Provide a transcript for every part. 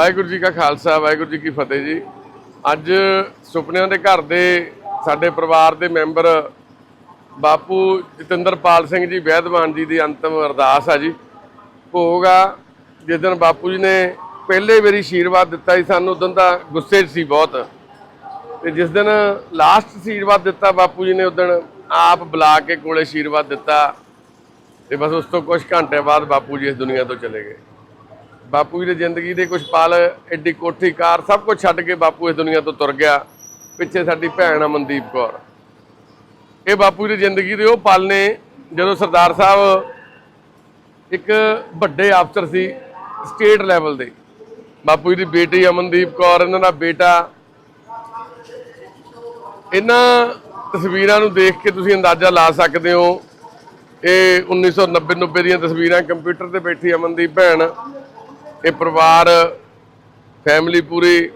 ਵਾਹਿਗੁਰੂ ਜੀ ਕਾ ਖਾਲਸਾ, ਵਾਹਿਗੁਰੂ ਜੀ ਕੀ ਫਤਿਹ ਜੀ। ਅੱਜ ਸੁਪਨਿਆਂ ਦੇ ਘਰ ਦੇ ਸਾਡੇ ਪਰਿਵਾਰ ਦੇ ਮੈਂਬਰ ਬਾਪੂ ਜਤਿੰਦਰਪਾਲ ਸਿੰਘ ਜੀ ਵੈਦਵਾਨ ਜੀ ਦੀ ਅੰਤਮ ਅਰਦਾਸ ਆ ਜੀ। ਭੋਗ ਆ, ਜਿਸ ਦਿਨ ਬਾਪੂ ਜੀ ਨੇ ਪਹਿਲੇ ਵਾਰੀ ਆਸ਼ੀਰਵਾਦ ਦਿੱਤਾ ਸੀ, ਸਾਨੂੰ ਉਦੋਂ ਦਾ ਗੁੱਸੇ 'ਚ ਸੀ ਬਹੁਤ। ਤੇ ਜਿਸ ਦਿਨ ਲਾਸਟ ਆਸ਼ੀਰਵਾਦ ਦਿੱਤਾ ਬਾਪੂ ਜੀ ਨੇ ਉਦੋਂ ਆਪ ਬੁਲਾ ਕੇ ਕੋਲੇ ਆਸ਼ੀਰਵਾਦ ਦਿੱਤਾ। ਤੇ ਬਸ ਉਸ ਤੋਂ ਕੁਝ ਘੰਟੇ ਬਾਅਦ ਬਾਪੂ ਜੀ ਇਸ ਦੁਨੀਆ ਤੋਂ ਚਲੇ ਗਏ। ਬਾਪੂ ਜੀ ਦੀ ਜ਼ਿੰਦਗੀ ਦੇ ਕੁਝ ਪਲ ਐਡੀ ਕੋਠੀ ਕਾਰ, ਸਭ ਕੁਝ ਛੱਡ ਕੇ ਬਾਪੂ ਇਸ ਦੁਨੀਆ ਤੋਂ ਤੁਰ ਗਿਆ। ਪਿੱਛੇ ਸਾਡੀ ਭੈਣ ਅਮਨਦੀਪ ਕੌਰ। ਇਹ ਬਾਪੂ ਜੀ ਦੀ ਜ਼ਿੰਦਗੀ ਦੇ ਉਹ ਪਲ ਨੇ, ਜਦੋਂ ਸਰਦਾਰ ਸਾਹਿਬ ਇੱਕ ਵੱਡੇ ਅਫਸਰ ਸੀ, ਸਟੇਟ ਲੈਵਲ ਦੇ। ਬਾਪੂ ਜੀ ਦੀ ਬੇਟੀ ਅਮਨਦੀਪ ਕੌਰ, ਇਹਨਾਂ ਦਾ ਬੇਟਾ। ਇਹਨਾਂ ਤਸਵੀਰਾਂ ਨੂੰ ਦੇਖ ਕੇ ਤੁਸੀਂ ਅੰਦਾਜ਼ਾ ਲਾ ਸਕਦੇ ਹੋ, ਇਹ 1990 90 ਦੀਆਂ ਤਸਵੀਰਾਂ ਕੰਪਿਊਟਰ ਤੇ ਬੈਠੀ ਅਮਨਦੀਪ ਭੈਣ। ਇਹ ਪਰਿਵਾਰ ਫੈਮਿਲੀ ਪੂਰੀ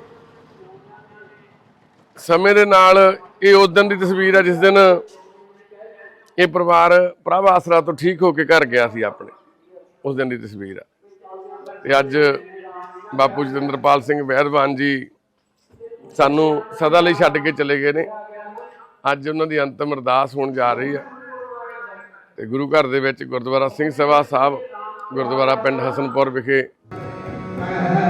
ਸਮੇਂ ਦੇ ਨਾਲ ਇਹ ਉਸ ਦਿਨ ਦੀ ਤਸਵੀਰ ਹੈ ਜਿਸ ਦਿਨ ਇਹ ਪਰਿਵਾਰ ਪ੍ਰਭ ਆਸਰਾ ਤੋਂ ਠੀਕ ਹੋ ਕੇ ਘਰ ਗਿਆ ਸੀ ਆਪਣੇ, ਉਸ ਦਿਨ ਦੀ ਤਸਵੀਰ ਆ। ਤੇ ਅੱਜ ਬਾਪੂ ਜਤਿੰਦਰਪਾਲ ਸਿੰਘ ਵੈਦਵਾਨ ਜੀ ਸਾਨੂੰ ਸਦਾ ਲਈ ਛੱਡ ਕੇ ਚਲੇ ਗਏ ਨੇ। ਅੱਜ ਉਹਨਾਂ ਦੀ ਅੰਤਮ ਅਰਦਾਸ ਹੋਣ ਜਾ ਰਹੀ ਆ। ਤੇ ਗੁਰੂ ਘਰ ਦੇ ਵਿੱਚ ਗੁਰਦੁਆਰਾ ਸਿੰਘ ਸਭਾ ਸਾਹਿਬ, ਗੁਰਦੁਆਰਾ ਪਿੰਡ ਹਸਨਪੁਰ ਵਿਖੇ Amen.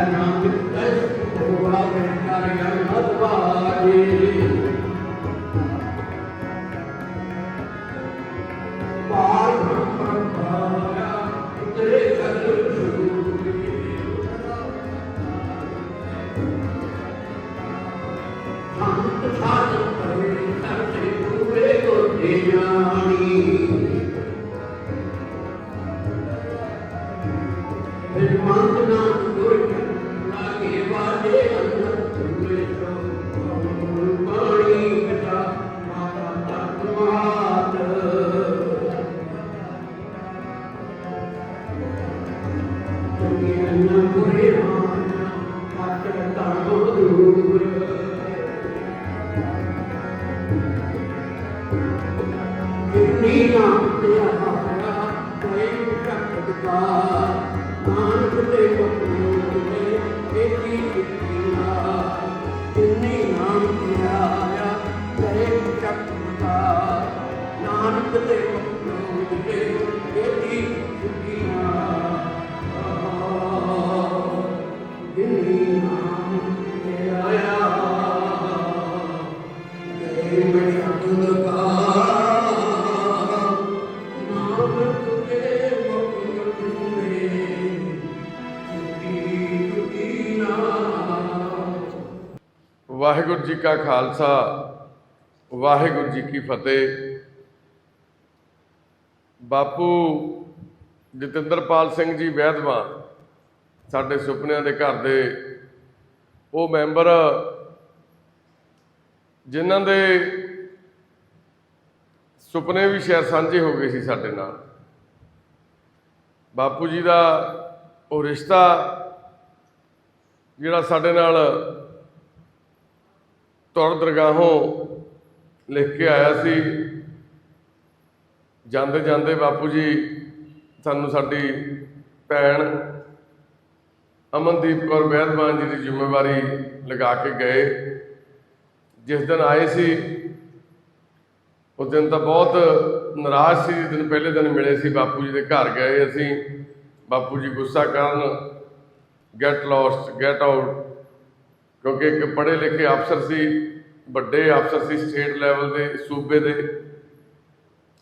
ਵਾਹਿਗੁਰੂ ਜੀ ਕਾ ਖਾਲਸਾ, ਵਾਹਿਗੁਰੂ ਜੀ ਕੀ ਫਤਿਹ। ਬਾਪੂ ਜਤਿੰਦਰਪਾਲ ਸਿੰਘ ਜੀ ਵੈਦਵਾਨ, ਸਾਡੇ ਸੁਪਨਿਆਂ ਦੇ ਘਰ ਦੇ ਉਹ ਮੈਂਬਰ, ਜਿਨ੍ਹਾਂ ਦੇ ਸੁਪਨੇ ਵੀ ਸ਼ਾਇਦ ਸਾਂਝੇ ਹੋ ਗਏ ਸੀ ਸਾਡੇ ਨਾਲ। ਬਾਪੂ ਜੀ ਦਾ ਉਹ ਰਿਸ਼ਤਾ, ਜਿਹੜਾ ਸਾਡੇ ਨਾਲ ਤੁਰ ਦਰਗਾਹੋਂ ਲਿਖ ਕੇ ਆਇਆ ਸੀ, ਜਾਂਦੇ ਜਾਂਦੇ ਬਾਪੂ ਜੀ ਸਾਨੂੰ ਸਾਡੀ ਭੈਣ ਅਮਨਦੀਪ ਕੌਰ ਵੈਦਵਾਨ ਜੀ ਦੀ ਜ਼ਿੰਮੇਵਾਰੀ ਲਗਾ ਕੇ ਗਏ। ਜਿਸ ਦਿਨ ਆਏ ਸੀ, ਉਸ ਦਿਨ ਤਾਂ ਬਹੁਤ ਨਾਰਾਜ਼ ਸੀ, ਜਿਸ ਦਿਨ ਪਹਿਲੇ ਦਿਨ ਮਿਲੇ ਸੀ ਬਾਪੂ ਜੀ ਦੇ ਘਰ ਗਏ ਅਸੀਂ। ਬਾਪੂ ਜੀ ਗੁੱਸਾ ਕਰਨ ਗੈਟ ਲੌਸਟ ਗੈਟ ਆਊਟ ਕਿਉਂਕਿ ਇੱਕ ਪੜ੍ਹੇ ਲਿਖੇ ਅਫਸਰ ਸੀ, ਵੱਡੇ ਅਫਸਰ ਸੀ ਸਟੇਟ ਲੈਵਲ ਦੇ, ਸੂਬੇ ਦੇ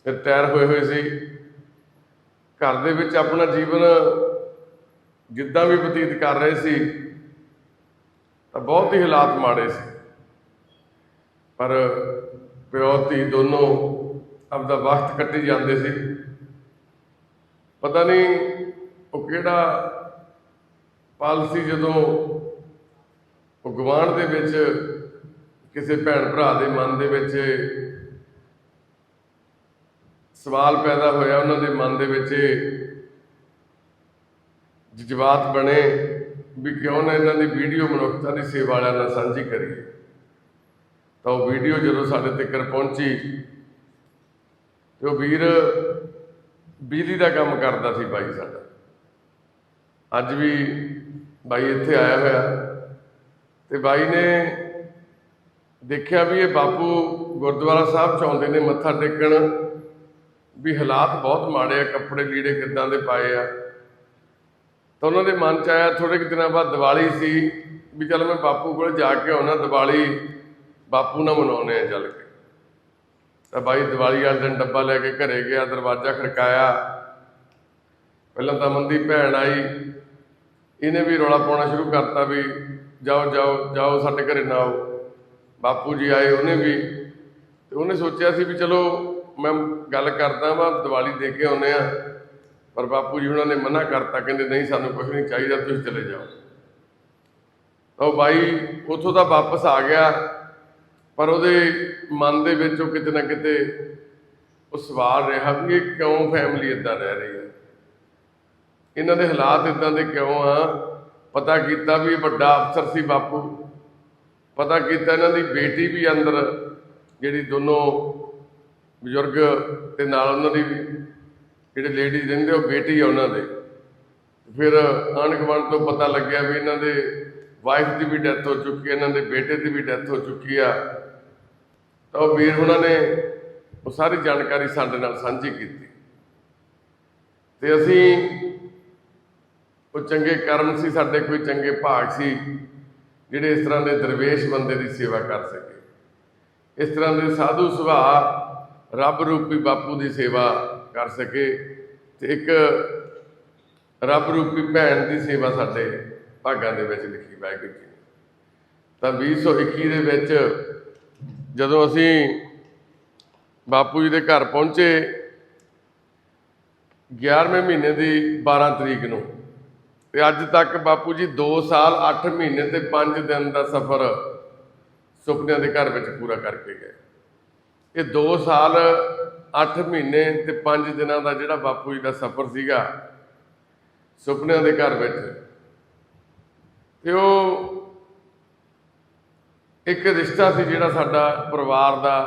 ਰਿਟਾਇਰ ਹੋਏ ਹੋਏ ਸੀ। ਘਰ ਦੇ ਵਿੱਚ ਆਪਣਾ ਜੀਵਨ ਜਿੱਦਾਂ ਵੀ ਬਤੀਤ ਕਰ ਰਹੇ ਸੀ, ਤਾਂ ਬਹੁਤ ਹੀ ਹਾਲਾਤ ਮਾੜੇ ਸੀ। ਪਰ ਪਿਓ, ਧੀ ਦੋਨੋਂ ਆਪਦਾ ਵਕਤ ਕੱਟੀ ਜਾਂਦੇ ਸੀ। ਪਤਾ ਨਹੀਂ ਉਹ ਕਿਹੜਾ ਪਲ ਜਦੋਂ ਉਹ ਗਵਾਂਢ ਦੇ ਵਿੱਚ ਕਿਸੇ ਭੈਣ ਭਰਾ ਦੇ ਮਨ ਦੇ ਵਿੱਚ ਸਵਾਲ ਪੈਦਾ ਹੋਇਆ, ਉਹਨਾਂ ਦੇ ਮਨ ਦੇ ਵਿੱਚ ਜਜ਼ਬਾਤ ਬਣੇ ਵੀ ਕਿਉਂ ਨਾ ਇਹਨਾਂ ਦੀ ਵੀਡੀਓ ਮਨੁੱਖਤਾ ਦੀ ਸੇਵਾ ਵਾਲਿਆਂ ਨਾਲ ਸਾਂਝੀ ਕਰੀਏ। ਤਾਂ ਉਹ ਵੀਡੀਓ ਜਦੋਂ ਸਾਡੇ ਤੱਕ ਪਹੁੰਚੀ ਤੇ ਉਹ ਵੀਰ ਬਿਜਲੀ ਦਾ ਕੰਮ ਕਰਦਾ ਸੀ ਬਾਈ ਸਾਡਾ। ਅੱਜ ਵੀ ਬਾਈ ਇੱਥੇ ਆਇਆ ਹੋਇਆ। ਤੇ ਬਾਈ ਨੇ ਦੇਖਿਆ ਵੀ ਇਹ ਬਾਪੂ ਗੁਰਦੁਆਰਾ ਸਾਹਿਬ ਚ ਆਉਂਦੇ ਨੇ, ਮੱਥਾ ਟੇਕਣ। ਵੀ ਹਾਲਾਤ ਬਹੁਤ ਮਾੜੇ ਆ, ਕੱਪੜੇ ਲੀੜੇ ਕਿੱਦਾਂ ਦੇ ਪਾਏ ਆ। ਤਾਂ ਉਹਨਾਂ ਦੇ ਮਨ ਚ ਆਇਆ ਥੋੜੇ ਕੁ ਦਿਨਾਂ ਬਾਅਦ ਦੀਵਾਲੀ ਸੀ, ਵੀ ਚੱਲ ਮੈਂ ਬਾਪੂ ਕੋਲ ਜਾ ਕੇ ਆਉਣਾ, ਦੀਵਾਲੀ ਬਾਪੂ ਨਾਲ ਮਨਾਉਣੇ ਆ ਚੱਲ ਕੇ। ਤਾਂ ਬਾਈ ਦੀਵਾਲੀ ਵਾਲੇ ਦਿਨ ਡੱਬਾ ਲੈ ਕੇ ਘਰੇ ਗਿਆ, ਦਰਵਾਜ਼ਾ ਖੜਕਾਇਆ। ਪਹਿਲਾਂ ਤਾਂ ਮੰਦੀ ਭੈਣ ਆਈ, ਇਹਨੇ ਵੀ ਰੌਲਾ ਪਾਉਣਾ ਸ਼ੁਰੂ ਕਰਤਾ ਵੀ ਜਾਓ ਜਾਓ ਜਾਓ ਸਾਡੇ ਘਰੇ ਨਾ ਆਓ। ਬਾਪੂ ਜੀ ਆਏ, ਉਹਨੇ ਵੀ ਤੇ ਉਹਨੇ ਸੋਚਿਆ ਸੀ ਵੀ ਚਲੋ ਮੈਂ ਗੱਲ ਕਰਦਾ ਵਾਂ, ਦੀਵਾਲੀ ਦੇ ਕੇ ਆਉਨੇ ਆ। ਪਰ ਬਾਪੂ ਜੀ ਉਹਨਾਂ ਨੇ ਮਨਾ ਕਰਤਾ, ਕਹਿੰਦੇ ਨਹੀਂ, ਸਾਨੂੰ ਕੁਝ ਨਹੀਂ ਚਾਹੀਦਾ, ਤੁਸੀਂ ਚਲੇ ਜਾਓ। ਤਾਂ ਉਹ ਬਾਈ ਉੱਥੋਂ ਤਾਂ ਵਾਪਸ ਆ ਗਿਆ, ਪਰ ਉਹਦੇ ਮਨ ਦੇ ਵਿੱਚ ਉਹ ਕਿਤੇ ਨਾ ਕਿਤੇ ਉਹ ਸਵਾਲ ਰਿਹਾ ਵੀ ਇਹ ਕਿਉਂ ਫੈਮਿਲੀ ਇਦਾਂ ਰਹਿ ਰਹੀ ਹੈ? ਇਹਨਾਂ ਦੇ ਹਾਲਾਤ ਇਦਾਂ ਦੇ ਕਿਉਂ ਆ? ਪਤਾ ਕੀਤਾ ਵੀ ਵੱਡਾ ਅਫਸਰ ਸੀ ਬਾਪੂ। ਪਤਾ ਕੀਤਾ ਇਹਨਾਂ ਦੀ ਬੇਟੀ ਵੀ ਅੰਦਰ, ਜਿਹੜੀ ਦੋਨੋਂ ਬਜ਼ੁਰਗ ਤੇ ਨਾਲ ਉਹਨਾਂ ਦੀ ਜਿਹੜੇ ਲੇਡੀਜ਼ ਰਹਿੰਦੇ, ਉਹ ਬੇਟੀ ਆ ਉਹਨਾਂ ਦੇ। ਫਿਰ ਆਂਢ ਗੁਆਂਢ ਤੋਂ ਪਤਾ ਲੱਗਿਆ ਵੀ ਇਹਨਾਂ ਦੇ ਵਾਈਫ ਦੀ ਵੀ ਡੈਥ ਹੋ ਚੁੱਕੀ ਹੈ, ਇਹਨਾਂ ਦੇ ਬੇਟੇ ਦੀ ਵੀ ਡੈਥ ਹੋ ਚੁੱਕੀ ਆ। ਤਾਂ ਉਹ ਵੀਰ ਉਹਨਾਂ ਨੇ ਉਹ ਸਾਰੀ ਜਾਣਕਾਰੀ ਸਾਡੇ ਨਾਲ ਸਾਂਝੀ ਕੀਤੀ। ਤੇ ਅਸੀਂ ਉਹ ਚੰਗੇ ਕਰਮ ਸੀ, ਸਾਡੇ ਕੋਈ ਚੰਗੇ ਭਾਗ ਸੀ, ਜਿਹੜੇ ਇਸ ਤਰ੍ਹਾਂ ਦੇ ਦਰਵੇਸ਼ ਬੰਦੇ ਦੀ ਸੇਵਾ ਕਰ ਸਕੇ। ਇਸ ਤਰ੍ਹਾਂ ਦੇ ਸਾਧੂ ਸੁਭਾਅ ਰੱਬ ਰੂਪੀ ਬਾਪੂ ਦੀ ਸੇਵਾ ਕਰ ਸਕੇ ਤੇ ਇੱਕ ਰੱਬ ਰੂਪੀ ਭੈਣ ਦੀ ਸੇਵਾ ਸਾਡੇ ਭਾਗਾਂ ਦੇ ਵਿੱਚ ਲਿਖੀ ਵਾਹਿਗੁਰੂ ਜੀ ਨੇ। ਤਾਂ 2021 ਦੇ ਵਿੱਚ ਜਦੋਂ ਅਸੀਂ ਬਾਪੂ ਜੀ ਦੇ ਘਰ ਪਹੁੰਚੇ 11ਵੇਂ ਮਹੀਨੇ ਦੀ 12 ਤਰੀਕ ਨੂੰ ਤੇ ਅੱਜ ਤੱਕ ਬਾਪੂ ਜੀ 2 ਸਾਲ 8 ਮਹੀਨੇ ਤੇ 5 ਦਿਨ ਦਾ ਸਫ਼ਰ ਸੁਪਨਿਆਂ ਦੇ ਘਰ ਵਿੱਚ ਪੂਰਾ ਕਰਕੇ ਗਏ। ਇਹ 2 ਸਾਲ 8 ਮਹੀਨੇ ਤੇ 5 ਦਿਨਾਂ ਦਾ ਜਿਹੜਾ ਬਾਪੂ ਜੀ ਦਾ ਸਫ਼ਰ ਸੀਗਾ ਸੁਪਨਿਆਂ ਦੇ ਘਰ ਵਿੱਚ। ਤੇ ਉਹ ਇੱਕ ਰਿਸ਼ਤਾ ਸੀ ਜਿਹੜਾ ਸਾਡਾ ਪਰਿਵਾਰ ਦਾ,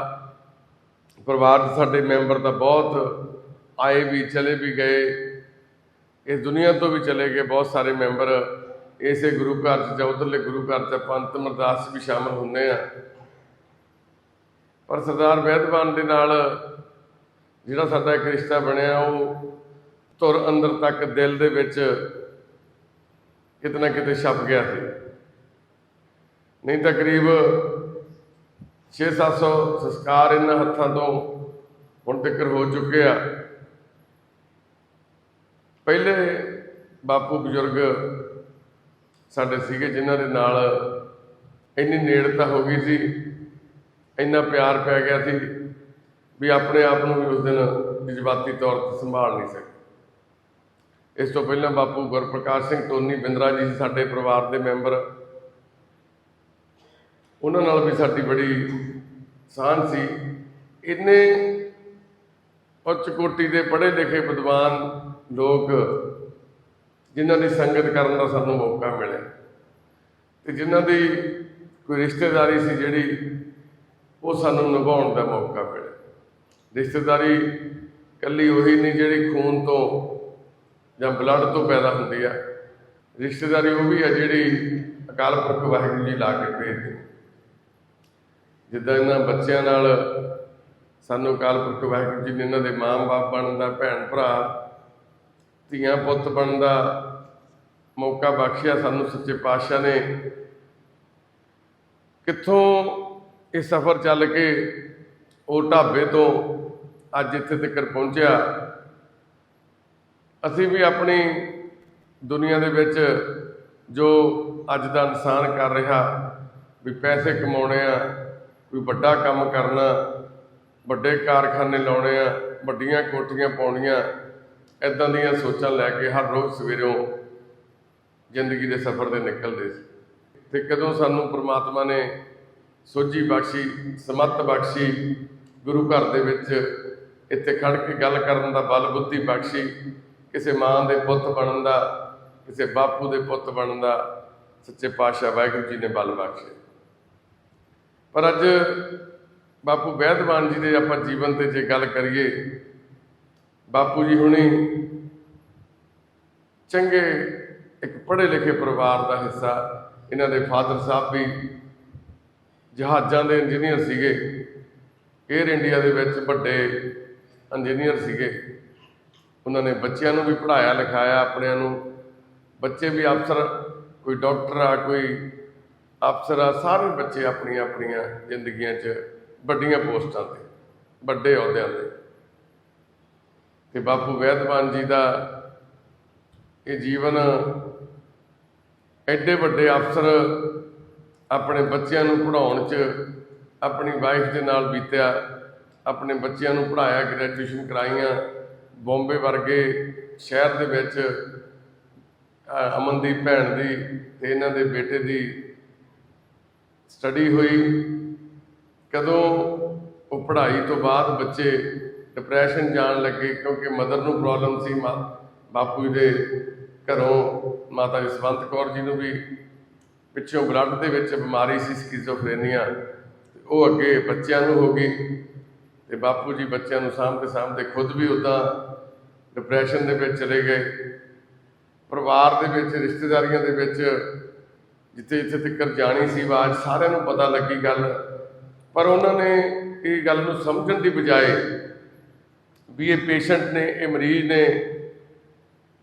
ਪਰਿਵਾਰ 'ਚ ਸਾਡੇ ਮੈਂਬਰ ਦਾ ਬਹੁਤ ਆਏ ਵੀ, ਚਲੇ ਵੀ ਗਏ। ਇਸ ਦੁਨੀਆ ਤੋਂ ਵੀ ਚਲੇ ਗਏ ਬਹੁਤ ਸਾਰੇ ਮੈਂਬਰ ਇਸੇ ਗੁਰੂ ਘਰ 'ਚ ਜਾਂ ਉਧਰਲੇ ਗੁਰੂ ਘਰ 'ਚ ਪੰਤ ਮਰਦਾਸ ਵੀ ਸ਼ਾਮਲ ਹੁੰਦੇ ਆ ਪਰ ਸਰਦਾਰ ਵੈਦਵਾਨ ਦੇ ਨਾਲ ਜਿਹੜਾ ਸਾਡਾ ਇੱਕ ਰਿਸ਼ਤਾ ਬਣਿਆ, ਉਹ ਤੁਰ ਅੰਦਰ ਤੱਕ ਦਿਲ ਦੇ ਵਿੱਚ ਕਿਤੇ ਨਾ ਕਿਤੇ ਛਪ ਗਿਆ ਸੀ। ਨਹੀਂ ਤਾਂ ਕਰੀਬ 6-700 ਸੰਸਕਾਰ ਇਹਨਾਂ ਹੱਥਾਂ ਤੋਂ ਹੁਣ ਤੱਕ ਹੋ ਚੁੱਕੇ ਆ। ਪਹਿਲੇ ਬਾਪੂ ਬਜ਼ੁਰਗ ਸਾਡੇ ਸੀਗੇ, ਜਿਨ੍ਹਾਂ ਦੇ ਨਾਲ ਇੰਨੀ ਨੇੜਤਾ ਹੋ ਗਈ ਸੀ, ਇੰਨਾ ਪਿਆਰ ਪੈ ਗਿਆ ਸੀ ਵੀ ਆਪਣੇ ਆਪ ਨੂੰ ਵੀ ਉਸ ਦਿਨ ਜਜ਼ਬਾਤੀ ਤੌਰ ਤੇ ਸੰਭਾਲ ਨਹੀਂ ਸਕੇ। ਇਸ ਤੋਂ ਪਹਿਲਾਂ ਬਾਪੂ ਗੁਰਪ੍ਰਕਾਸ਼ ਸਿੰਘ, ਟੋਨੀ ਬਿੰਦਰਾ ਜੀ ਸਾਡੇ ਪਰਿਵਾਰ ਦੇ ਮੈਂਬਰ। ਉਹਨਾਂ ਨਾਲ ਵੀ ਸਾਡੀ ਬੜੀ ਸਾਂਝ ਸੀ। ਇੰਨੇ ਉੱਚ ਕੋਟੀ ਦੇ ਪੜ੍ਹੇ ਲਿਖੇ ਵਿਦਵਾਨ ਲੋਕ ਜਿਨ੍ਹਾਂ ਦੀ ਸੰਗਤ ਕਰਨ ਦਾ ਸਾਨੂੰ ਮੌਕਾ ਮਿਲਿਆ। ਤੇ ਜਿਨ੍ਹਾਂ ਦੀ ਕੋਈ ਰਿਸ਼ਤੇਦਾਰੀ ਸੀ ਜਿਹੜੀ, ਉਹ ਸਾਨੂੰ ਨਿਭਾਉਣ ਦਾ ਮੌਕਾ ਮਿਲਿਆ। ਰਿਸ਼ਤੇਦਾਰੀ ਕੱਲੀ ਉਹੀ ਨਹੀਂ ਜਿਹੜੀ ਖੂਨ ਤੋਂ ਜਾਂ ਬਲੱਡ ਤੋਂ ਪੈਦਾ ਹੁੰਦੀ ਆ। ਰਿਸ਼ਤੇਦਾਰੀ ਉਹ ਵੀ ਆ ਜਿਹੜੀ ਅਕਾਲ ਪੁਰਖ ਵਾਹਿਗੁਰੂ ਜੀ ਲਾ ਕੇ ਭੇਜਦੇ ਜਿੱਦਾਂ ਇਹਨਾਂ ਬੱਚਿਆਂ ਨਾਲ ਸਾਨੂੰ ਅਕਾਲ ਪੁਰਖ ਵਾਹਿਗੁਰੂ ਜੀ ਨੇ ਇਹਨਾਂ ਦੇ ਮਾਂ-ਬਾਪ ਬਣਨ ਦਾ ਭੈਣ ਭਰਾ ਧੀਆਂ ਪੁੱਤ ਬਣਨ ਦਾ ਮੌਕਾ ਬਖਸ਼ਿਆ ਸਾਨੂੰ ਸੱਚੇ ਪਾਤਸ਼ਾਹ ਨੇ। ਕਿੱਥੋਂ ਇਹ ਸਫ਼ਰ ਚੱਲ ਕੇ ਉਹ ਢਾਬੇ ਤੋਂ ਅੱਜ ਇੱਥੇ ਤੱਕ ਪਹੁੰਚਿਆ, ਅਸੀਂ ਵੀ ਆਪਣੀ ਦੁਨੀਆ ਦੇ ਵਿੱਚ ਜੋ ਅੱਜ ਦਾ ਇਨਸਾਨ ਕਰ ਰਿਹਾ, ਵੀ ਪੈਸੇ ਕਮਾਉਣੇ ਆ ਕੋਈ ਵੱਡਾ ਕੰਮ ਕਰਨਾ, ਵੱਡੇ ਕਾਰਖਾਨੇ ਲਾਉਣੇ ਆ, ਵੱਡੀਆਂ ਕੋਠੀਆਂ ਪਾਉਣੀਆਂ ਇਦਾਂ ਦੀਆਂ ਸੋਚਾਂ ਲੈ ਕੇ ਹਰ ਰੋਜ਼ ਸਵੇਰੋਂ ਜ਼ਿੰਦਗੀ ਦੇ ਸਫ਼ਰ ਤੇ ਨਿਕਲਦੇ ਸੀ। ਤੇ ਕਦੋਂ ਸਾਨੂੰ ਪ੍ਰਮਾਤਮਾ ਨੇ ਸੋਝੀ ਬਖਸ਼ੀ, ਸਮੱਤ ਬਖਸ਼ੀ, ਗੁਰੂ ਘਰ ਦੇ ਵਿੱਚ ਇੱਥੇ ਖੜ ਕੇ ਗੱਲ ਕਰਨ ਦਾ ਬਲ ਬੁੱਧੀ ਬਖਸ਼ੀ, ਕਿਸੇ ਮਾਂ ਦੇ ਪੁੱਤ ਬਣਨ ਦਾ, ਕਿਸੇ ਬਾਪੂ ਦੇ ਪੁੱਤ ਬਣਨ ਦਾ ਸੱਚੇ ਪਾਤਸ਼ਾਹ ਵਾਹਿਗੁਰੂ ਜੀ ਨੇ ਬਲ ਬਖਸ਼ੇ ਪਰ ਅੱਜ ਬਾਪੂ ਵੈਦਵਾਨ ਜੀ ਦੇ ਆਪਾਂ ਜੀਵਨ ਤੇ ਜੇ ਗੱਲ ਕਰੀਏ ਬਾਪੂ ਜੀ ਹੁਣੀ ਚੰਗੇ ਇੱਕ ਪੜ੍ਹੇ ਲਿਖੇ ਪਰਿਵਾਰ ਦਾ ਹਿੱਸਾ, ਇਹਨਾਂ ਦੇ ਫਾਦਰ ਸਾਹਿਬ ਵੀ ਜਹਾਜ਼ਾਂ ਦੇ ਇੰਜੀਨੀਅਰ ਸੀਗੇ 에ਅਰ ਇੰਡੀਆ ਦੇ ਵਿੱਚ ਵੱਡੇ ਇੰਜੀਨੀਅਰ ਸੀਗੇ। ਉਹਨਾਂ ਨੇ ਬੱਚਿਆਂ ਨੂੰ ਵੀ ਪੜ੍ਹਾਇਆ, ਲਿਖਾਇਆ, ਆਪਣਿਆਂ ਨੂੰ ਬੱਚੇ ਵੀ ਅਫਸਰ, ਕੋਈ ਡਾਕਟਰ ਆ, ਕੋਈ ਅਫਸਰ ਆ, ਸਾਰੇ ਬੱਚੇ ਆਪਣੀਆਂ ਆਪਣੀਆਂ ਜ਼ਿੰਦਗੀਆਂ 'ਚ ਵੱਡੀਆਂ ਪੋਸਟਾਂ ਤੇ, ਵੱਡੇ ਅਹੁਦਿਆਂ ਤੇ। ਤੇ ਬਾਪੂ ਵੈਦਵਾਨ ਜੀ ਦਾ ਇਹ ਜੀਵਨ ਐਡੇ ਵੱਡੇ ਅਫਸਰ ਆਪਣੇ ਬੱਚਿਆਂ ਨੂੰ ਪੜ੍ਹਾਉਣ 'ਚ, ਆਪਣੀ ਵਾਈਫ ਦੇ ਨਾਲ ਬੀਤਿਆ, ਆਪਣੇ ਬੱਚਿਆਂ ਨੂੰ ਪੜ੍ਹਾਇਆ ਗ੍ਰੈਜੂਏਸ਼ਨ ਕਰਾਈਆਂ, ਬੰਬੇ ਵਰਗੇ ਸ਼ਹਿਰ ਦੇ ਵਿੱਚ, ਅਹ ਅਮਨਦੀਪ ਭੈਣ ਦੀ ਤੇ ਇਹਨਾਂ ਦੇ ਬੇਟੇ ਦੀ ਸਟੱਡੀ ਹੋਈ। ਕਦੋਂ ਉਹ ਪੜ੍ਹਾਈ ਤੋਂ ਬਾਅਦ ਬੱਚੇ ਡਿਪਰੈਸ਼ਨ ਜਾਣ ਲੱਗੇ ਕਿਉਂਕਿ ਮਦਰ ਨੂੰ ਪ੍ਰੋਬਲਮ ਸੀ, ਮਾ- ਬਾਪੂ ਜੀ ਦੇ ਘਰੋਂ ਮਾਤਾ ਜਸਵੰਤ ਕੌਰ ਜੀ ਨੂੰ ਵੀ ਪਿੱਛੋਂ ਬਲੱਡ ਦੇ ਵਿੱਚ ਬਿਮਾਰੀ ਸੀ ਸਕਿਜ਼ੋਫਰੇਨੀਆ ਉਹ ਅੱਗੇ ਬੱਚਿਆਂ ਨੂੰ ਹੋ ਗਈ ਤੇ ਬਾਪੂ ਜੀ ਬੱਚਿਆਂ ਨੂੰ ਸਾਂਭਦੇ ਸਾਂਭਦੇ ਖੁਦ ਵੀ ਉਦਾਂ ਡਿਪਰੈਸ਼ਨ ਦੇ ਵਿੱਚ ਚਲੇ ਗਏ। ਪਰਿਵਾਰ ਦੇ ਵਿੱਚ, ਰਿਸ਼ਤੇਦਾਰੀਆਂ ਦੇ ਵਿੱਚ ਜਿੱਥੇ ਜਿੱਥੇ ਤੱਕ ਜਾਣੀ ਸੀ ਆਵਾਜ਼, ਸਾਰਿਆਂ ਨੂੰ ਪਤਾ ਲੱਗੀ ਗੱਲ। ਪਰ ਉਹਨਾਂ ਨੇ ਇਹ ਗੱਲ ਨੂੰ ਸਮਝਣ ਦੀ ਬਜਾਏ ਵੀ ਇਹ ਪੇਸ਼ੈਂਟ ਨੇ, ਇਹ ਮਰੀਜ਼ ਨੇ,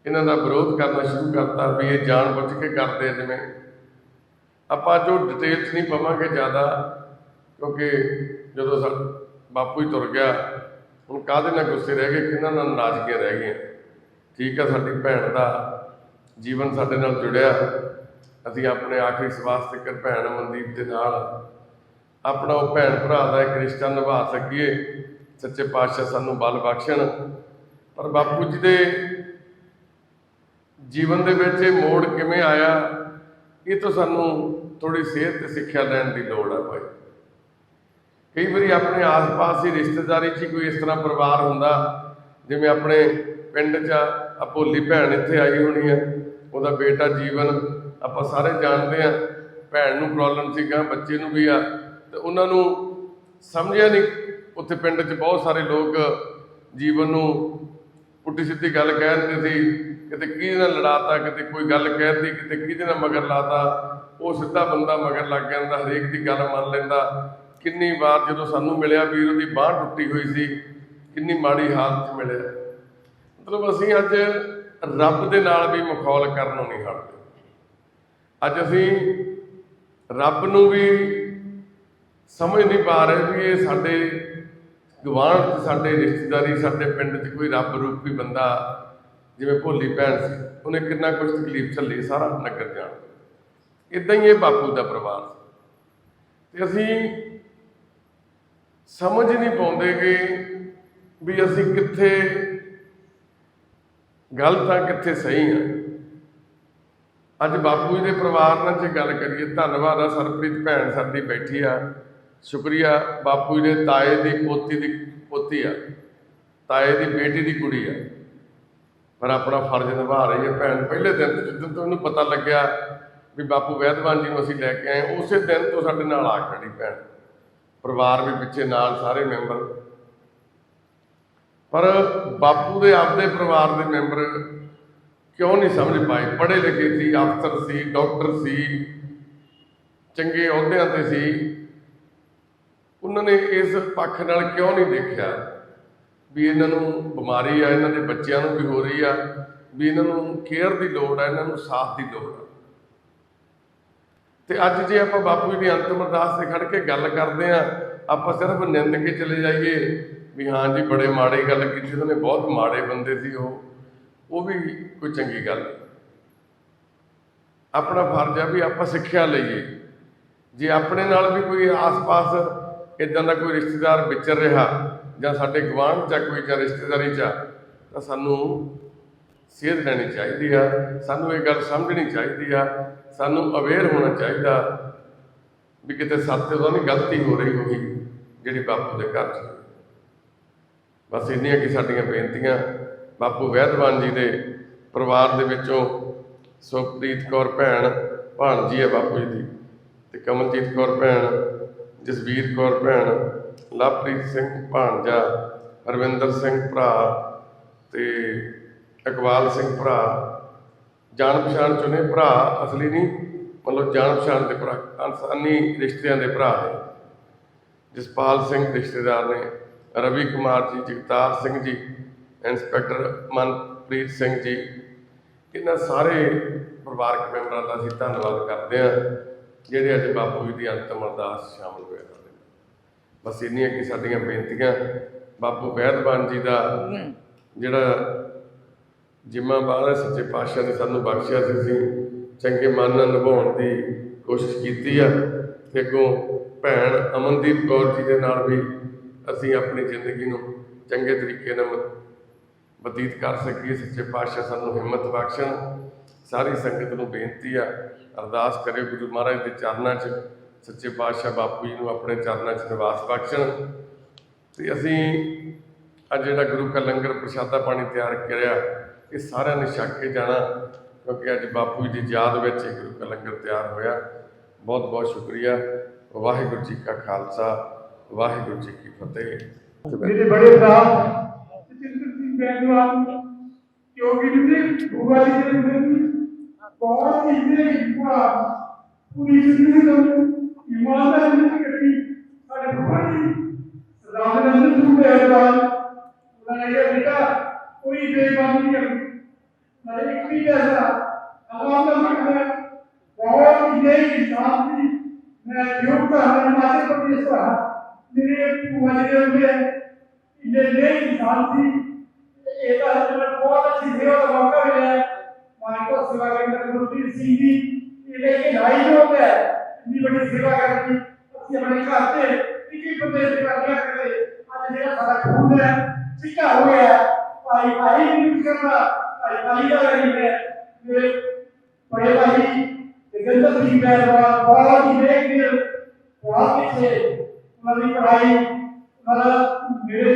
ਇਹਨਾਂ ਦਾ ਵਿਰੋਧ ਕਰਨਾ ਸ਼ੁਰੂ ਕਰਤਾ ਵੀ ਇਹ ਜਾਣ ਬੁੱਝ ਕੇ ਕਰਦੇ ਜਿਵੇਂ। ਆਪਾਂ ਜੋ ਡਿਟੇਲ 'ਚ ਨਹੀਂ ਪਾਵਾਂਗੇ ਜ਼ਿਆਦਾ, ਕਿਉਂਕਿ ਜਦੋਂ ਸਾ, ਬਾਪੂ ਹੀ ਤੁਰ ਗਿਆ, ਹੁਣ ਕਾਹਦੇ ਨਾਲ ਗੁੱਸੇ ਰਹਿ ਗਏ, ਕਿਹਨਾਂ ਨਾਲ ਨਾਰਾਜ਼ਗੀਆਂ ਰਹਿ ਗਈਆਂ? ਠੀਕ ਆ, ਸਾਡੀ ਭੈਣ ਦਾ ਜੀਵਨ ਸਾਡੇ ਨਾਲ ਜੁੜਿਆ। ਅਸੀਂ ਆਪਣੇ ਆਖਰੀ ਸਵਾਸ ਤੱਕ ਭੈਣ ਮਨਦੀਪ ਦੇ ਨਾਲ ਆਪਣਾ ਉਹ ਭੈਣ ਭਰਾ ਦਾ ਇੱਕ ਰਿਸ਼ਤਾ ਨਿਭਾ ਸਕੀਏ। ਸੱਚੇ ਪਾਤਸ਼ਾਹ ਸਾਨੂੰ ਬਲ ਬਖਸ਼ਣ। ਪਰ ਬਾਪੂ ਜੀ ਦੇ ਜੀਵਨ ਦੇ ਵਿੱਚ ਇਹ ਮੋੜ ਕਿਵੇਂ ਆਇਆ, ਇਹ ਤੋਂ ਸਾਨੂੰ ਥੋੜੀ ਸਿਹਤ ਤੇ ਸਿੱਖਿਆ ਲੈਣ ਦੀ ਲੋੜ ਹੈ ਭਾਈ। ਕਈ ਵਾਰੀ ਆਪਣੇ ਆਸ-ਪਾਸ ਹੀ ਰਿਸ਼ਤੇਦਾਰੀ 'ਚ ਹੀ ਕੋਈ ਇਸ ਤਰ੍ਹਾਂ ਪਰਿਵਾਰ ਹੁੰਦਾ, ਜਿਵੇਂ ਆਪਣੇ ਪਿੰਡ 'ਚ ਆ ਭੋਲੀ ਭੈਣ ਇੱਥੇ ਆਈ ਹੋਣੀ ਹੈ ਉਹਦਾ ਬੇਟਾ ਜੀਵਨ, ਆਪਾਂ ਸਾਰੇ ਜਾਣਦੇ ਆ, ਭੈਣ ਨੂੰ ਪ੍ਰੋਬਲਮ ਸੀਗਾ, ਬੱਚੇ ਨੂੰ ਵੀ ਆ, ਤੇ ਉਹਨਾਂ ਨੂੰ ਸਮਝਿਆ ਨਹੀਂ ਉੱਥੇ ਪਿੰਡ 'ਚ ਬਹੁਤ ਸਾਰੇ ਲੋਕ ਜੀਵਨ ਨੂੰ ਪੁੱਠੀ ਸਿੱਧੀ ਗੱਲ ਕਹਿ ਦਿੰਦੇ ਸੀ। ਕਿਤੇ ਕਿਹਦੇ ਨਾਲ ਲੜਾਤਾ, ਕਿਤੇ ਕੋਈ ਗੱਲ ਕਹਿਤੀ ਕਿਤੇ ਕਿਹਦੇ ਨਾਲ ਮਗਰ ਲਾਤਾ। ਉਹ ਸਿੱਧਾ ਬੰਦਾ ਮਗਰ ਲੱਗ ਜਾਂਦਾ, ਹਰੇਕ ਦੀ ਗੱਲ ਮੰਨ ਲੈਂਦਾ। ਕਿੰਨੀ ਵਾਰ ਜਦੋਂ ਸਾਨੂੰ ਮਿਲਿਆ ਵੀਰ, ਉਹਦੀ ਬਾਹ ਟੁੱਟੀ ਹੋਈ ਸੀ। ਕਿੰਨੀ ਮਾੜੀ ਹਾਲਤ 'ਚ ਮਿਲਿਆ। ਮਤਲਬ ਅਸੀਂ ਅੱਜ ਰੱਬ ਦੇ ਨਾਲ ਵੀ ਮਖੌਲ ਕਰਨੋਂ ਨਹੀਂ ਹਟਦੇ। ਅੱਜ ਅਸੀਂ ਰੱਬ ਨੂੰ ਵੀ ਸਮਝ ਨਹੀਂ ਪਾ ਰਹੇ ਵੀ ਇਹ ਸਾਡੇ ਗਵਾਂਢ ਸਾਡੇ ਰਿਸ਼ਤੇਦਾਰੀ, ਸਾਡੇ ਪਿੰਡ 'ਚ ਕੋਈ ਰੱਬ ਰੂਪੀ ਬੰਦਾ ਜਿਵੇਂ ਭੋਲੀ ਭੈਣ ਸੀ, ਉਹਨੇ ਕਿੰਨਾ ਕੁਝ ਤਕਲੀਫ ਝੱਲੀ ਸਾਰਾ ਨਗਰ ਜਾਣ ਇਦਾਂ ਹੀ ਇਹ ਬਾਪੂ ਦਾ ਪਰਿਵਾਰ ਸੀ। ਤੇ ਅਸੀਂ ਸਮਝ ਨਹੀਂ ਪਾਉਂਦੇ ਪਾਉਂਦੇਗੇ ਵੀ ਅਸੀਂ ਕਿੱਥੇ ਗਲਤ ਆ ਕਿੱਥੇ ਸਹੀ ਆ ਅੱਜ ਬਾਪੂ ਜੀ ਦੇ ਪਰਿਵਾਰ ਨਾਲ ਜੇ ਗੱਲ ਕਰੀਏ, ਧੰਨਵਾਦ ਆ, ਸਰਪ੍ਰੀਤ ਭੈਣ ਸਾਡੀ ਬੈਠੀ ਆ। ਸ਼ੁਕਰੀਆ ਬਾਪੂ ਜੀ ਦੇ, ਤਾਏ ਦੀ ਪੋਤੀ ਦੀ, ਪੋਤੀ ਆ। ਤਾਏ ਦੀ ਬੇਟੀ ਦੀ ਕੁੜੀ ਆ। ਪਰ ਆਪਣਾ ਫਰਜ਼ ਨਿਭਾ ਰਹੀ ਹੈ ਭੈਣ। ਪਹਿਲੇ ਦਿਨ ਤੋਂ ਜਦੋਂ ਤੋਂ ਉਹਨੂੰ ਪਤਾ ਲੱਗਿਆ ਵੀ ਬਾਪੂ ਵੈਦਵਾਨ ਜੀ ਨੂੰ ਅਸੀਂ ਲੈ ਕੇ ਆਏ, ਉਸੇ ਦਿਨ ਤੋਂ ਸਾਡੇ ਨਾਲ ਆ ਖੜੀ ਭੈਣ। ਪਰਿਵਾਰ ਵੀ ਪਿੱਛੇ ਨਾਲ ਸਾਰੇ ਮੈਂਬਰ। ਪਰ ਬਾਪੂ ਦੇ ਆਪਦੇ ਪਰਿਵਾਰ ਦੇ ਮੈਂਬਰ ਕਿਉਂ ਨਹੀਂ ਸਮਝ ਪਾਏ? ਪੜ੍ਹੇ ਲਿਖੇ ਸੀ, ਅਫਸਰ ਸੀ, ਡਾਕਟਰ ਸੀ, ਚੰਗੇ ਅਹੁਦਿਆਂ ਤੇ ਸੀ। ਉਹਨਾਂ ਨੇ ਇਸ ਪੱਖ ਨਾਲ ਕਿਉਂ ਨਹੀਂ ਦੇਖਿਆ ਵੀ ਇਹਨਾਂ ਨੂੰ ਬਿਮਾਰੀ ਆ, ਇਹਨਾਂ ਦੇ ਬੱਚਿਆਂ ਨੂੰ ਵੀ ਹੋ ਰਹੀ ਆ, ਵੀ ਇਹਨਾਂ ਨੂੰ ਕੇਅਰ ਦੀ ਲੋੜ ਆ, ਇਹਨਾਂ ਨੂੰ ਸਾਥ ਦੀ ਲੋੜ ਆ। ਤੇ ਅੱਜ ਜੇ ਆਪਾਂ ਬਾਪੂ ਜੀ ਦੀ ਅੰਤਮ ਅਰਦਾਸ ਤੇ ਖੜ ਕੇ ਗੱਲ ਕਰਦੇ ਆ, ਆਪਾਂ ਸਿਰਫ ਨਿੰਦ ਕੇ ਚਲੇ ਜਾਈਏ ਵੀ ਹਾਂ ਜੀ, ਬੜੇ ਮਾੜੇ ਗੱਲ ਕੀਤੀ, ਉਹਨਾਂ ਨੇ ਬਹੁਤ ਮਾੜੇ ਬੰਦੇ ਸੀ ਉਹ ਉਹ ਵੀ ਕੋਈ ਚੰਗੀ ਗੱਲ ਨਹੀਂ। ਆਪਣਾ ਫਰਜ਼ ਆ ਵੀ ਆਪਾਂ ਸਿੱਖਿਆ ਲਈਏ। ਜੇ ਆਪਣੇ ਨਾਲ ਵੀ ਕੋਈ ਆਸ-ਪਾਸ ਇਦਾਂ ਦਾ ਕੋਈ ਰਿਸ਼ਤੇਦਾਰ ਵਿਚਰ ਰਿਹਾ ਜਾਂ ਸਾਡੇ ਗਵਾਂਢ ਚ ਆ ਕੋਈ ਜਾਂ ਰਿਸ਼ਤੇਦਾਰੀ ਚ ਆ, ਤਾਂ ਸਾਨੂੰ ਸੇਧ ਲੈਣੀ ਚਾਹੀਦੀ ਆ ਸਾਨੂੰ ਇਹ ਗੱਲ ਸਮਝਣੀ ਚਾਹੀਦੀ ਆ ਸਾਨੂੰ ਅਵੇਅਰ ਹੋਣਾ ਚਾਹੀਦਾ ਵੀ ਕਿਤੇ ਸੱਤ ਤੋਂ ਨਹੀਂ ਗਲਤੀ ਹੋ ਰਹੀ ਹੋਈ ਜਿਹੜੀ ਬਾਪੂ ਦੇ ਘਰ 'ਚ। ਬਸ ਇੰਨੀਆਂ ਕਿ ਸਾਡੀਆਂ ਬੇਨਤੀਆਂ। ਬਾਪੂ ਵੈਦਵਾਨ ਜੀ ਦੇ ਪਰਿਵਾਰ ਦੇ ਵਿੱਚੋਂ ਸੁਖਪ੍ਰੀਤ ਕੌਰ ਭੈਣ ਭਾਣਜੀ ਹੈ ਬਾਪੂ ਜੀ ਦੀ ਤੇ ਕਮਲਜੀਤ ਕੌਰ ਭੈਣ ਜਸਵੀਰ ਕੌਰ ਭੈਣ, ਲਵਪ੍ਰੀਤ ਸਿੰਘ ਭਾਣਜਾ, ਰਵਿੰਦਰ ਸਿੰਘ ਭਰਾ ਤੇ ਇਕਬਾਲ ਸਿੰਘ ਭਰਾ। ਜਾਣ ਪਛਾਣ ਚੁਣੇ ਭਰਾ ਅਸਲੀ ਨਹੀਂ, ਮਤਲਬ ਜਾਣ ਪਛਾਣ ਦੇ ਭਰਾ ਇਨਸਾਨੀ ਰਿਸ਼ਤਿਆਂ ਦੇ ਭਰਾ ਨੇ। ਜਸਪਾਲ ਸਿੰਘ ਰਿਸ਼ਤੇਦਾਰ ਨੇ, ਰਵੀ ਕੁਮਾਰ ਜੀ, ਜਗਤਾਰ ਸਿੰਘ ਜੀ, ਇੰਸਪੈਕਟਰ ਮਨਪ੍ਰੀਤ ਸਿੰਘ ਜੀ। ਇਹਨਾਂ ਸਾਰੇ ਪਰਿਵਾਰਕ ਮੈਂਬਰਾਂ ਦਾ ਅਸੀਂ ਧੰਨਵਾਦ ਕਰਦੇ ਹਾਂ। ਜਿਹੜੇ ਅੱਜ ਬਾਪੂ ਜੀ ਦੀ ਅੰਤਮ ਅਰਦਾਸ ਸ਼ਾਮਲ ਹੋਏ ਸਾਡੇ ਨਾਲ। ਬਸ ਇੰਨੀਆਂ ਕਿ ਸਾਡੀਆਂ ਬੇਨਤੀਆਂ ਬਾਪੂ ਵੈਦਵਾਨ ਜੀ ਦਾ ਜਿਹੜਾ ਜਿੰਮਾ ਬਾਹਰ ਸੱਚੇ ਪਾਤਸ਼ਾਹ ਨੇ ਸਾਨੂੰ ਬਖਸ਼ਿਆ ਸੀ ਅਸੀਂ ਚੰਗੇ ਮਨ ਨਾਲ ਨਿਭਾਉਣ ਦੀ ਕੋਸ਼ਿਸ਼ ਕੀਤੀ ਆ। ਤੇ ਅੱਗੋਂ ਭੈਣ ਅਮਨਦੀਪ ਕੌਰ ਜੀ ਦੇ ਨਾਲ ਵੀ ਅਸੀਂ ਆਪਣੀ ਜ਼ਿੰਦਗੀ ਨੂੰ ਚੰਗੇ ਤਰੀਕੇ ਨਾਲ ਬਤੀਤ ਕਰ ਸਕੀਏ। ਸੱਚੇ ਪਾਤਸ਼ਾਹ ਸਾਨੂੰ ਹਿੰਮਤ ਬਖਸ਼ਣ ਸਾਰੀ ਸੰਗਤ ਨੂੰ ਬੇਨਤੀ ਆ, ਅਰਦਾਸ ਕਰਿਓ ਗੁਰੂ ਮਹਾਰਾਜ ਦੇ ਚਰਨਾਂ 'ਚ, ਸੱਚੇ ਪਾਤਸ਼ਾਹ ਬਾਪੂ ਜੀ ਨੂੰ ਆਪਣੇ ਚਰਨਾਂ 'ਚ ਨਿਵਾਸ ਬਖਸ਼ਣ। ਤੇ ਅਸੀਂ ਅੱਜ ਜਿਹੜਾ ਗੁਰੂ ਕਾ ਲੰਗਰ ਪ੍ਰਸ਼ਾਦਾ ਪਾਣੀ ਤਿਆਰ ਕਰਿਆ, ਇਹ ਸਾਰਿਆਂ ਨੇ ਛਕ ਕੇ ਜਾਣਾ, ਕਿਉਂਕਿ ਅੱਜ ਬਾਪੂ ਜੀ ਦੀ ਯਾਦ ਵਿੱਚ ਗੁਰੂ ਕਾ ਲੰਗਰ ਤਿਆਰ ਹੋਇਆ। ਬਹੁਤ ਬਹੁਤ ਸ਼ੁਕਰੀਆ। ਵਾਹਿਗੁਰੂ ਜੀ ਕਾ ਖਾਲਸਾ, ਵਾਹਿਗੁਰੂ ਜੀ ਕੀ ਫਤਿਹ। ਮੇਰੇ ਬੜੇ ਭਰਾ ਜਤਿੰਦਰ ਸਿੰਘ ਬੈਦਵਾਨ ਕਿਉਂਕਿ ਜੀ ਭੂਆ ਦੇ ਅੰਦਰ ਬਹੁਤ ਹੀ ਬੇਇੱਜ਼ਤਾ ਪੂਰੀ ਜ਼ਿੰਦਗੀ ਤੋਂ ਇਮਾਨਦਾਰੀ ਨਾਲ ਕੱਟੀ ਸਾਡੇ ਭੂਆ ਜੀ ਸਰਦਾਰ ਨੰਦ ਸਿੰਘ ਬੈਦਵਾਨ ਉਹਨਾਂ ਨੇ ਕਿਹਾ ਬੇਟਾ ਕੋਈ ਬੇਈਮਾਨੀ ਨਹੀਂ ਕਰਨੀ ਨਾਲੇ ਇੱਕ ਵੀ ਐਸਾ ਅੱਲਾਹ ਦਾ ਮੰਗਦਾ ਹੈ ਬਹੁਤ ਹੀ ਨੇਕ ਇਨਸਾਨ ਸੀ ਮੈਂ ਜੋ ਕਹਾਂ ਮਾਤੇ ਪ੍ਰਦੇਸ਼ ਦਾ ਮੇਰੇ ਭੂਆ ਜੀ ਦੇ ਹੁੰਦੇ ਇਹ ਨੇਕ ਇਨਸਾਨ ਸੀ ਇਹ ਤਾਂ ਜਿਹੜਾ ਬਹੁਤ ਅੱਛੀ ਸੇਵਾ ਦਾ ਮੌਕਾ ਮਿਲਿਆ ਮਾਨ ਕੋ ਸੇਵਾ ਕਰਨ ਦਾ ਗੁਰਪ੍ਰੀਤ ਸਿੰਘ ਜੀ ਇਹ ਲੈ ਕੇ ਲਾਈ ਜੋ ਹੈ ਇੰਨੀ ਵੱਡੀ ਸੇਵਾ ਕਰਨੀ ਅਸੀਂ ਆਪਣੇ ਘਰ ਤੇ ਇੱਕ ਇੱਕ ਬੰਦੇ ਦੀ ਕਰਨਾ ਕਰੇ ਅੱਜ ਜਿਹੜਾ ਸਾਡਾ ਖੂਨ ਹੈ ਚਿੱਟਾ ਹੋ ਗਿਆ ਭਾਈ ਭਾਈ ਨਹੀਂ ਕਰਨਾ ਭਾਈ ਭਾਈ ਦਾ ਨਹੀਂ ਹੈ ਮੇਰੇ ਬੜੇ ਭਾਈ ਜਗੰਦਰ ਸਿੰਘ ਬੈਰਵਾਲ ਬਹੁਤ ਹੀ ਨੇਕ ਦਿਲ ਬਹੁਤ ਪਿੱਛੇ ਉਹਨਾਂ ਦੀ ਪੜ੍ਹਾਈ ਉਹਨਾਂ ਦਾ ਮੇਰੇ